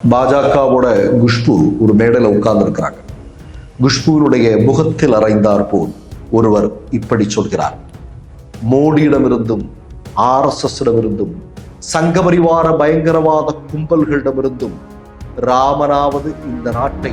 பாஜகவோட குஷ்பு ஒரு மேடையில் உட்கார்ந்து இருக்கிறாங்க குஷ்புவினுடைய முகத்தில் அறைந்தார் போல் ஒருவர் இப்படி சொல்கிறார். மோடியிடமிருந்தும் ஆர்எஸ்எஸ்ஸிடமிருந்தும் சங்கபரிவார பயங்கரவாத கும்பல்களிடமிருந்தும் ராமனாவது இந்த நாட்டை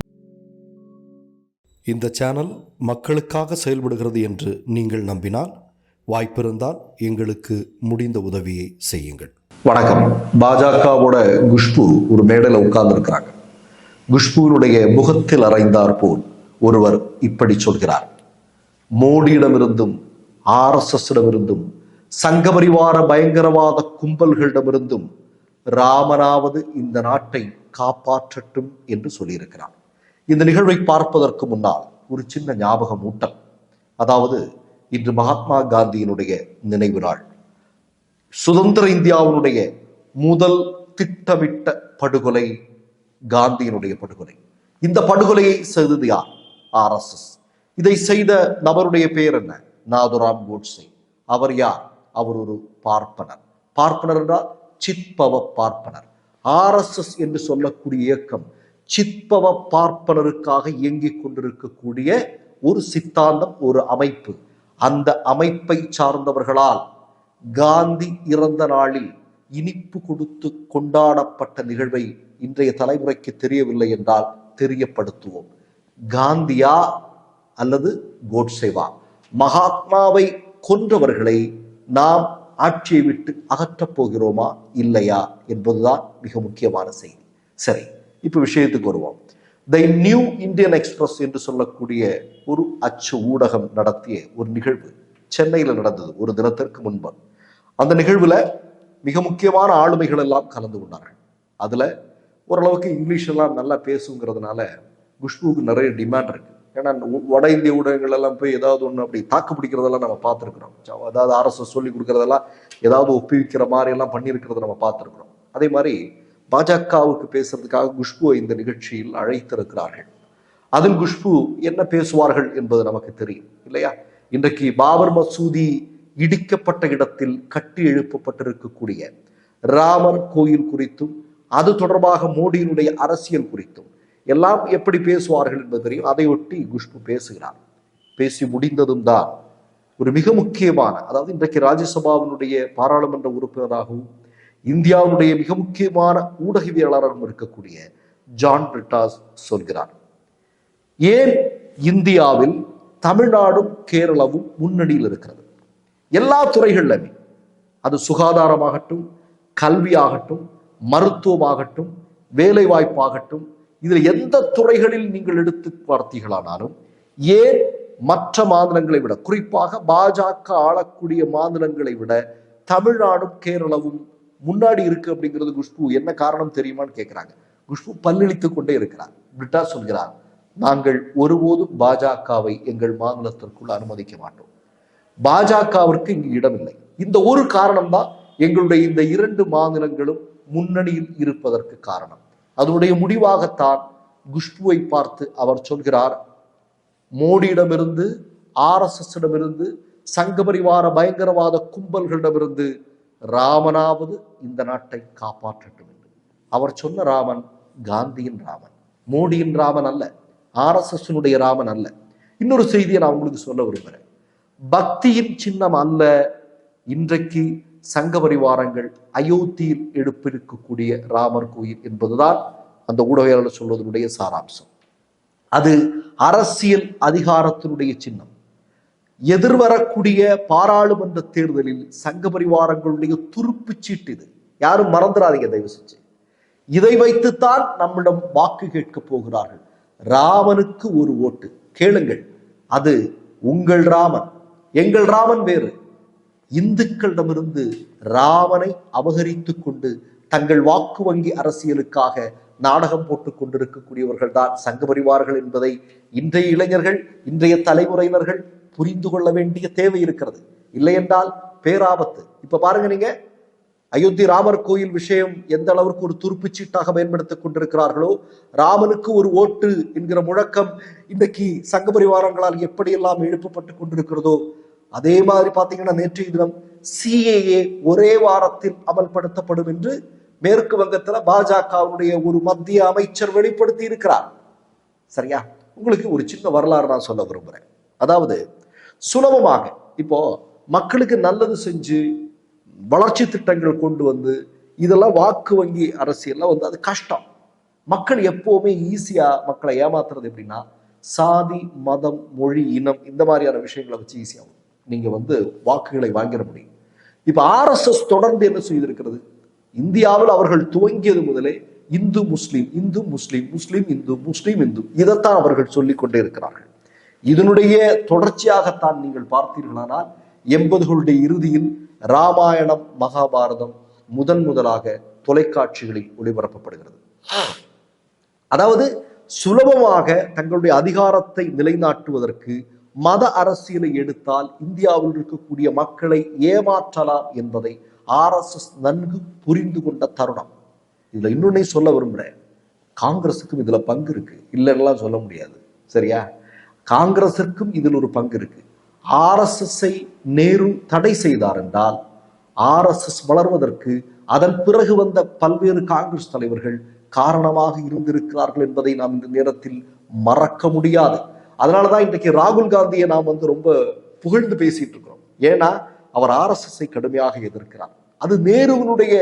இந்த சேனல் மக்களுக்காக செயல்படுகிறது என்று நீங்கள் நம்பினால் வாய்ப்பிருந்தால் எங்களுக்கு முடிந்த உதவியை செய்யுங்கள். வணக்கம். பாஜகவோட குஷ்பு ஒரு மேடையில் உட்கார்ந்துருக்கிறாங்க. குஷ்புவினுடைய முகத்தில் அறைந்தார் போல் ஒருவர் இப்படி சொல்கிறார். மோடியிடமிருந்தும் ஆர்எஸ்எஸ்ஸிடமிருந்தும் சங்கபரிவார பயங்கரவாத கும்பல்களிடமிருந்தும் ராமனாவது இந்த நாட்டை காப்பாற்றட்டும் என்று சொல்லியிருக்கிறார். இந்த நிகழ்வை பார்ப்பதற்கு முன்னால் ஒரு சின்ன ஞாபகம் ஊட்டல் அதாவது இன்று மகாத்மா காந்தியினுடைய நினைவு நாள். சுதந்திர இந்தியாவினுடைய முதல் திட்டமிட்ட படுகொலை காந்தியினுடைய படுகொலை. இந்த படுகொலையை செய்தது யார்? ஆர்எஸ்எஸ் இதை செய்த நபருடைய பெயர் என்ன? நாதுராம் கோட்ஸே. அவர் யார்? அவர் ஒரு பார்ப்பனர். பார்ப்பனர் என்றால் சிற்பவ பார்ப்பனர். ஆர்எஸ்எஸ் என்று சொல்லக்கூடிய இயக்கம் சித்பவ பார்ப்பனருக்காக இயங்கிக் கொண்டிருக்கக்கூடிய ஒரு சித்தாந்தம் ஒரு அமைப்பு. அந்த அமைப்பை சார்ந்தவர்களால் காந்தி இறந்த நாளில் இனிப்பு கொடுத்து கொண்டாடப்பட்ட நிகழ்வை இன்றைய தலைமுறைக்கு தெரியவில்லை என்றால் தெரியப்படுத்துவோம். காந்தியா அல்லது கோட்சேவா? மகாத்மாவை கொன்றவர்களை நாம் ஆட்சியை விட்டு அகற்றப் போகிறோமா இல்லையா என்பதுதான் மிக முக்கியமான செய்தி. சரி. இப்ப விஷயத்துக்கு வருவோம். த நியூ இந்தியன் எக்ஸ்பிரஸ் என்று சொல்லக்கூடிய ஒரு அச்சு ஊடகம் நடத்திய ஒரு நிகழ்வு சென்னையில் நடந்தது ஒரு தினத்திற்கு முன்பு. அந்த நிகழ்வுல மிக முக்கியமான ஆளுமைகள் எல்லாம் கலந்து கொண்டார்கள். அதுல ஓரளவுக்கு இங்கிலீஷ் எல்லாம் நல்லா பேசுங்கிறதுனால குஷ்புவுக்கு நிறைய டிமாண்ட் இருக்கு. ஏன்னா வட இந்திய ஊடகங்கள் எல்லாம் போய் ஏதாவது ஒன்று அப்படி தாக்கு பிடிக்கிறதெல்லாம் நம்ம பார்த்துருக்குறோம். அதாவது அரசு சொல்லி கொடுக்கறதெல்லாம் ஏதாவது ஒப்புவிக்கிற மாதிரி எல்லாம் பண்ணியிருக்கிறத நம்ம பார்த்துருக்குறோம். அதே மாதிரி பாஜகவுக்கு பேசுறதுக்காக குஷ்புவை இந்த நிகழ்ச்சியில் அழைத்திருக்கிறார்கள். அதில் குஷ்பு என்ன பேசுவார்கள் என்பது நமக்கு தெரியும் இல்லையா? இன்றைக்கு பாபர் மசூதி இடிக்கப்பட்ட இடத்தில் கட்டி எழுப்பப்பட்டிருக்கக்கூடிய ராமர் கோயில் குறித்தும் அது தொடர்பாக மோடியினுடைய அரசியல் குறித்தும் எல்லாம் எப்படி பேசுவார்கள் என்பது தெரியும். அதையொட்டி குஷ்பு பேசுகிறார். பேசி முடிந்ததும் தான் ஒரு மிக முக்கியமான அதாவது இன்றைக்கு ராஜ்யசபாவினுடைய பாராளுமன்ற உறுப்பினராகவும் இந்தியாவுடைய மிக முக்கியமான ஊடகவியலாளரும் இருக்கக்கூடிய ஜான் பிரிட்டாஸ் சொல்கிறார் ஏன் இந்தியாவில் தமிழ்நாடும் கேரளாவும் முன்னணியில் இருக்கிறது? எல்லா துறைகளிலுமே. அது சுகாதாரமாகட்டும் கல்வியாகட்டும் மருத்துவமாகட்டும் வேலை வாய்ப்பாகட்டும் இதில் எந்த துறைகளில் நீங்கள் எடுத்து பார்த்தீர்களானாலும் ஏன் மற்ற மாநிலங்களை விட குறிப்பாக பாஜக ஆளக்கூடிய மாநிலங்களை விட தமிழ்நாடும் கேரளவும் முன்னாடி இருக்கு அப்படிங்கிறது குஷ்பு என்ன காரணம் தெரியுமான்னு கேட்கிறாங்க குஷ்பு பல்லளித்துக் கொண்டே இருக்கிறார். பிரிட்டா சொல்கிறார் நாங்கள் ஒருபோதும் பாஜகவை எங்கள் மாநிலத்திற்குள் அனுமதிக்க மாட்டோம். பாஜகவிற்கு இங்கு இடமில்லை. இந்த ஒரு காரணம் தான் எங்களுடைய இந்த இரண்டு மாநிலங்களும் முன்னணியில் இருப்பதற்கு காரணம். அதனுடைய முடிவாகத்தான் குஷ்புவை பார்த்து அவர் சொல்கிறார் மோடியிடமிருந்து ஆர்எஸ்எஸ் இடமிருந்து சங்கபரிவார பயங்கரவாத கும்பல்களிடமிருந்து ராமனாவது இந்த நாட்டை காப்பாற்றட்டும் என்று. அவர் சொன்ன ராமன் காந்தியின் ராமன். மோடியின் ராமன் அல்ல ஆர்எஸ்எஸ்னுடைய ராமன் அல்ல. இன்னொரு செய்தியை நான் உங்களுக்கு சொல்ல விரும்புகிறேன். பக்தியின் சின்னம் அல்ல. இன்றைக்கு சங்க பரிவாரங்கள் அயோத்தியில் எடுப்பிருக்கக்கூடிய ராமர் கோயில் என்பதுதான் அந்த ஊடகவியலாளர் சொல்வதனுடைய சாராம்சம். அது அரசியல் அதிகாரத்தினுடைய சின்னம். எதிர்வரக்கூடிய பாராளுமன்ற தேர்தலில் சங்க பரிவாரங்களுடைய துருப்புச் சீட்டு இது. யாரும் மறந்துடாதீங்க தயவு செஞ்சு. இதை வைத்துத்தான் நம்மிடம் வாக்கு கேட்க போகிறார்கள். ராமனுக்கு ஒரு ஓட்டு. கேளுங்கள் அது உங்கள் ராமன். எங்கள் ராமன் வேறு. இந்துக்களிடமிருந்து ராமனை அபகரித்துக் கொண்டு தங்கள் வாக்கு வங்கி அரசியலுக்காக நாடகம் போட்டுக் கொண்டிருக்கக்கூடியவர்கள் தான் சங்க பரிவார்கள் என்பதை இன்றைய இளைஞர்கள் இன்றைய தலைமுறையினர்கள் புரிந்து கொள்ள வேண்டிய தேவை இருக்கிறது. இல்லை என்றால் பேராபத்து. இப்ப பாருங்க நீங்க அயோத்தி ராமர் கோயில் விஷயம் எந்த அளவுக்கு ஒரு துருப்புச்சீட்டாக பயன்படுத்திக் கொண்டிருக்கிறார்களோ ராமனுக்கு ஒரு ஓட்டு என்கிற முழக்கம் இன்றைக்கு சங்க பரிவாரங்களால் எப்படியெல்லாம் எழுப்பப்பட்டு கொண்டிருக்கிறதோ அதே மாதிரி பாத்தீங்கன்னா நேற்றைய தினம் சிஏஏ ஒரே வாரத்தில் அமல்படுத்தப்படும் என்று மேற்கு வங்கத்துல பாஜகவுடைய ஒரு மத்திய அமைச்சர் வெளிப்படுத்தி இருக்கிறார் சரியா? உங்களுக்கு ஒரு சின்ன வரலாறு நான் சொல்ல விரும்புகிறேன் அதாவது சுலபமாக இப்போ மக்களுக்கு நல்லது செஞ்சு வளர்ச்சி திட்டங்கள் கொண்டு வந்து இதெல்லாம் வாக்கு வங்கி அரசியல்லாம் வந்து அது கஷ்டம். மக்கள் எப்போவுமே ஈஸியா மக்களை ஏமாத்துறது எப்படின்னா சாதி மதம் மொழி இனம் இந்த மாதிரியான விஷயங்களை வச்சு ஈஸியாகும் நீங்க வந்து வாக்குகளை வாங்கிட முடியும். இப்போ ஆர்எஸ்எஸ் தொடர்ந்து என்ன செய்திருக்கிறது? இந்தியாவில் அவர்கள் துவங்கியது முதலே இந்து முஸ்லீம் இந்து முஸ்லீம் முஸ்லீம் இந்து முஸ்லீம் இந்து. இதைத்தான் அவர்கள் சொல்லிக் கொண்டே இருக்கிறார்கள். இதனுடைய தொடர்ச்சியாகத்தான் நீங்கள் பார்த்தீர்களானால் எண்பதுகளுடைய இறுதியில் ராமாயணம் மகாபாரதம் முதன் முதலாக தொலைக்காட்சிகளில் ஒளிபரப்பப்படுகிறது. அதாவது சுலபமாக தங்களுடைய அதிகாரத்தை நிலைநாட்டுவதற்கு மத அரசியலை எடுத்தால் இந்தியாவில் இருக்கக்கூடிய மக்களை ஏமாற்றலாம் என்பதை ஆர்எஸ்எஸ் நன்கு புரிந்து கொண்ட தருணம். இதுல இன்னொன்னே சொல்ல விரும்புறேன். காங்கிரஸுக்கும் இதுல பங்கு இருக்கு. இல்லைன்னா சொல்ல முடியாது. சரியா? காங்கிரஸிற்கும் இதில் ஒரு பங்கு இருக்கு. ஆர்எஸ்எஸ்ஐ நேரு தடை செய்தார் என்றால் ஆர்எஸ்எஸ் வளர்வதற்கு அதன் பிறகு வந்த பல்வேறு காங்கிரஸ் தலைவர்கள் காரணமாக இருந்திருக்கிறார்கள் என்பதை நாம் இந்த நேரத்தில் மறக்க முடியாது. அதனாலதான் இன்றைக்கு ராகுல் காந்தியை நாம் வந்து ரொம்ப புகழ்ந்து பேசிட்டு இருக்கிறோம். ஏன்னா அவர் ஆர்எஸ்எஸ்ஐ கடுமையாக எதிர்க்கிறார். அது நேருவினுடைய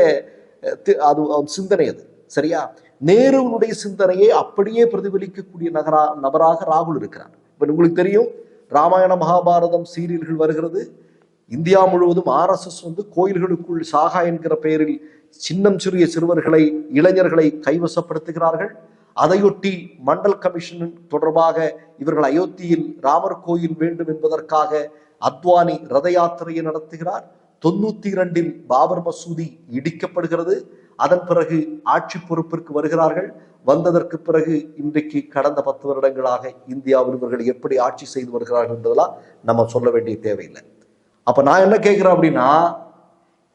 அது அது சிந்தனை அது. சரியா? நேருவினுடைய சிந்தனையை அப்படியே பிரதிபலிக்கக்கூடிய நகரா நபராக ராகுல் இருக்கிறார். இப்போ உங்களுக்கு தெரியும் ராமாயண மகாபாரதம் சீரியல்கள் வருகிறது. இந்தியா முழுவதும் ஆர்எஸ்எஸ் வந்து கோயில்களுக்குள் சாகா என்கிற பெயரில் சின்னம் சிறிய சிறுவர்களை இளைஞர்களை கைவசப்படுத்துகிறார்கள். அதையொட்டி மண்டல் கமிஷன் தொடர்பாக இவர்கள் அயோத்தியில் ராமர் கோயில் வேண்டும் என்பதற்காக அத்வானி ரத யாத்திரையை நடத்துகிறார். தொண்ணூத்தி இரண்டில் பாபர் மசூதி இடிக்கப்படுகிறது. அதன் பிறகு ஆட்சி பொறுப்பிற்கு வருகிறார்கள். வந்ததற்கு பிறகு இன்றைக்கு கடந்த பத்து வருடங்களாக இந்தியாவில் இவர்கள் எப்படி ஆட்சி செய்து வருகிறார்கள் என்பதெல்லாம் நம்ம சொல்ல வேண்டிய தேவையில்லை. அப்ப நான் என்ன கேட்கிறேன் அப்படின்னா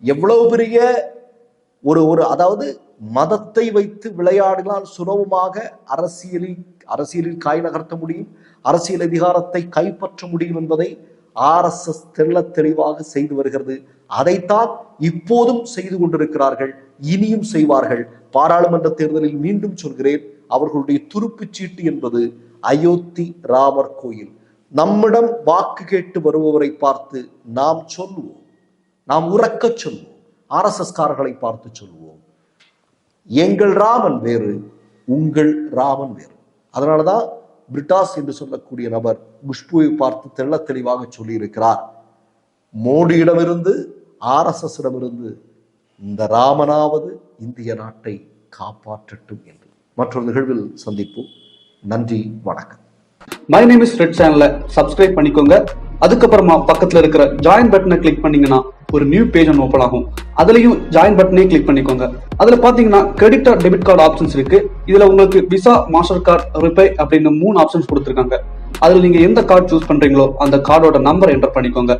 எவ்வளவு பெரிய ஒரு ஒரு அதாவது மதத்தை வைத்து விளையாடினால் சுலபமாக அரசியலில் அரசியலில் காய் நகர்த்த முடியும் அரசியல் அதிகாரத்தை கைப்பற்ற முடியும் என்பதை ஆர்எஸ்எஸ் தெள்ள தெளிவாக செய்து வருகிறது. அதைத்தான் இப்போதும் செய்து கொண்டிருக்கிறார்கள் இனியும் செய்வார்கள். பாராளுமன்ற தேர்தலில் மீண்டும் சொல்கிறேன் அவர்களுடைய துருப்புச் சீட்டு என்பது அயோத்தி ராமர் கோயில். நம்மிடம் வாக்கு கேட்டு வருபவரை பார்த்து நாம் சொல்லுவோம் நாம் உறக்கச் சொல்வோம் ஆர்எஸ்எஸ் காரர்களை பார்த்து சொல்வோம் எங்கள் ராமன் வேறு உங்கள் ராமன் வேறு. அதனாலதான் பிரிட்டாஸ் என்று சொல்லக்கூடிய நபர் குஷ்புவை பார்த்து தெள்ள தெளிவாக சொல்லியிருக்கிறார். மோடியிடமிருந்து ஆர்எஸ்எஸிடமிருந்து இந்த ராமனாவது இந்திய நாட்டை காப்பாற்றட்டும் என்று. மற்றொரு நிகழ்வில் சந்திப்போம். நன்றி வணக்கம். மை நேம் இஸ் ரெட் சேனலை சப்ஸ்கிரைப் பண்ணிக்கோங்க. அதுக்கப்புறமா பக்கத்துல இருக்கிற ஜாயின் பட்டனை கிளிக் பண்ணீங்கன்னா ஒரு நியூ பேஜ் ஒன்று ஓப்பன் ஆகும். அதுலயும் ஜாயின் பட்டனே கிளிக் பண்ணிக்கோங்க. அதுல பாத்தீங்கன்னா credit or debit card options இருக்கு. இதுல உங்களுக்கு விசா மாஸ்டர் கார்டு ரிப்பே அப்படின்னு மூணு ஆப்ஷன்ஸ் கொடுத்துருக்காங்க. அதுல நீங்க எந்த கார்டு சூஸ் பண்றீங்களோ அந்த கார்டோட நம்பர் என்டர் பண்ணிக்கோங்க.